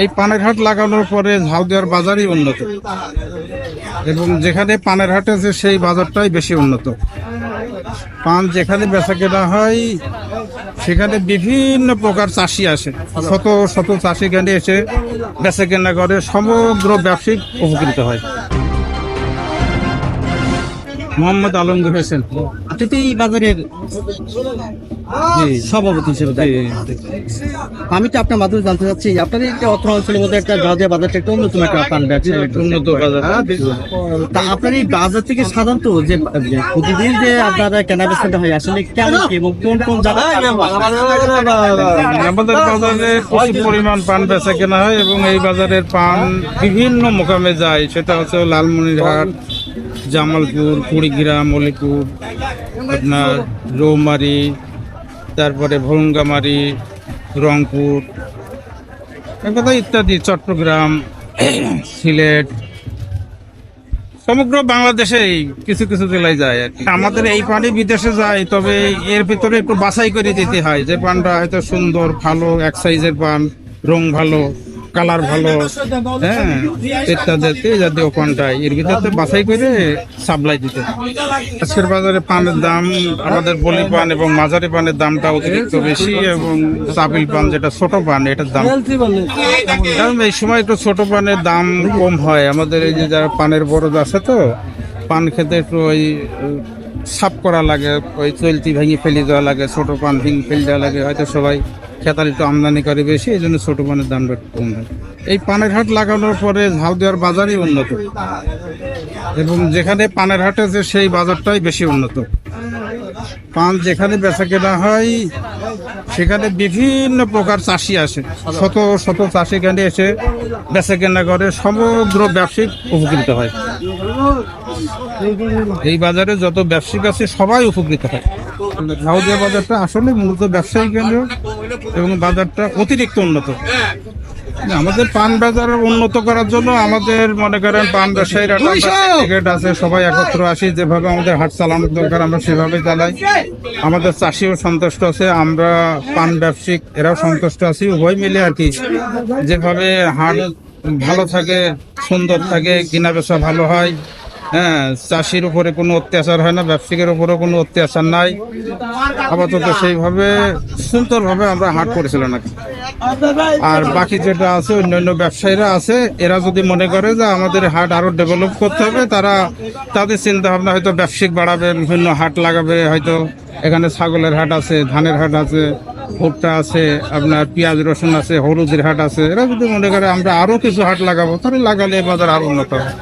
এই পানের হাট লাগানোর পরে ঝাউদিয়ার বাজারই উন্নত। এবং যেখানে পানের হাট আছে, সেই বাজারটাই বেশি উন্নত। পান যেখানে বেচা কেনা হয়, সেখানে বিভিন্ন প্রকার চাষি আসে। শত শত চাষি এখানে এসে বেচা কেনা করে, সমগ্র ব্যবসায়িক উপকৃত হয়। মোহাম্মদ আলমগীর হোসেন। আপনি তো এই বাজারের সভাপতি হিসেবে আমি তো আপনার মাধ্যমে জানতে চাচ্ছি আপনাদের একটা অর্থ অঞ্চলের মধ্যে একটা গাঁজা বাজারটা একটা অন্যতম একটা পান ব্যবসা উন্নত বাজার। তা আপনার এই বাজার থেকে সাধারণত যে প্রতিদিন যে আপনারা কেনা বেচাটা হয় আসলে কেমন কি এবং কোন কোন আমাদের বাজারে প্রচুর পরিমাণ পান বেচা কেনা হয় এবং এই বাজারের পান বিভিন্ন মোকামে যায়। সেটা হচ্ছে লালমনিরহাট জামালপুর, কুড়িগ্রাম মলিপুর আপনার রৌমারি, তারপরে ভরঙ্গামারি রংপুর কথা ইত্যাদি, চট্টগ্রাম, সিলেট, সমগ্র বাংলাদেশেই কিছু কিছু জেলায় যায় আর আমাদের এই পানি বিদেশে যায়, তবে এর ভিতরে একটু বাছাই করে দিতে হয়। যে পানটা হয়তো সুন্দর, ভালো, এক সাইজের পান, রং ভালো। কালার ভালো হ্যাঁ ইত্যাদি জাতীয় পানটা এর ভিতরে বাছাই করে সাপ্লাই দিতে। আজকের বাজারে পানের দাম, আমাদের বলি পান এবং মাঝারি পানের দামটা অতিরিক্ত বেশি এবং চাপিল পান, যেটা ছোট পান, এটার দাম কারণ এই সময় একটু ছোট পানের দাম কম হয় আমাদের এই যে যারা পানের বরজ আছে তো, পান খেতে একটু ওই, সাফ করা লাগে, ওই চলতি ভেঙে ফেলে দেওয়া লাগে, ছোট পান ভেঙে ফেলে দেওয়া লাগে, হয়তো সবাই খেতাল একটু আমদানি করে বেশি, এই জন্য ছোট পানের একটু কম এই পানের হাট লাগানোর পরে ঝাউদিয়ার বাজারই উন্নত। এবং যেখানে পানের হাট আছে সেই বাজারটাই বেশি উন্নত। পান যেখানে বেচা কেনা হয়, সেখানে বিভিন্ন প্রকার চাষি আসে। শত শত চাষি এখানে এসে বেচা কেনা করে, সমগ্র ব্যবসায়িক উপকৃত হয়। এই বাজারে যত ব্যবসায়িক আছে সবাই উপকৃত হয়। ঝাউদিয়া বাজারটা আসলে মূলত ব্যবসায়ী কেন্দ্র। এবং বাজারটা অতিরিক্ত উন্নত। আমাদের পান বাজার উন্নত করার জন্য আমাদের মনে করেন পান ব্যবসায়ীরা আছে সবাই একত্র আসি যেভাবে আমাদের হাট চালানোর দরকার আমরা সেভাবে চালাই। আমাদের চাষিও সন্তুষ্ট আছে আমরা পান ব্যবসায়িক এরাও সন্তুষ্ট আছি উভয় মিলে আর কি। যেভাবে হাট ভালো থাকে সুন্দর থাকে কেনা বেচা ভালো হয় হ্যাঁ চাষির উপরে কোনো অত্যাচার হয় না ব্যবসায়িকের উপরে কোনো অত্যাচার নাই। আপাতত সেইভাবে, সুন্দরভাবে আমরা হাট করেছিলাম নাকি। আর বাকি যেটা আছে, অন্যান্য ব্যবসায়ীরা আছে, এরা যদি মনে করে যে আমাদের হাট আরও ডেভেলপ করতে হবে, তারা তাদের চিন্তা ভাবনা হয়তো ব্যবসায়িক বাড়াবে, বিভিন্ন হাট লাগাবে, হয়তো এখানে ছাগলের হাট আছে, ধানের হাট আছে, ভুট্টা আছে, আপনার পেঁয়াজ, রসুন আছে, হলুদের হাট আছে। এরা যদি মনে করে আমরা আরও কিছু হাট লাগাবো, তাহলে লাগালে বাজার আরও উন্নত হবে।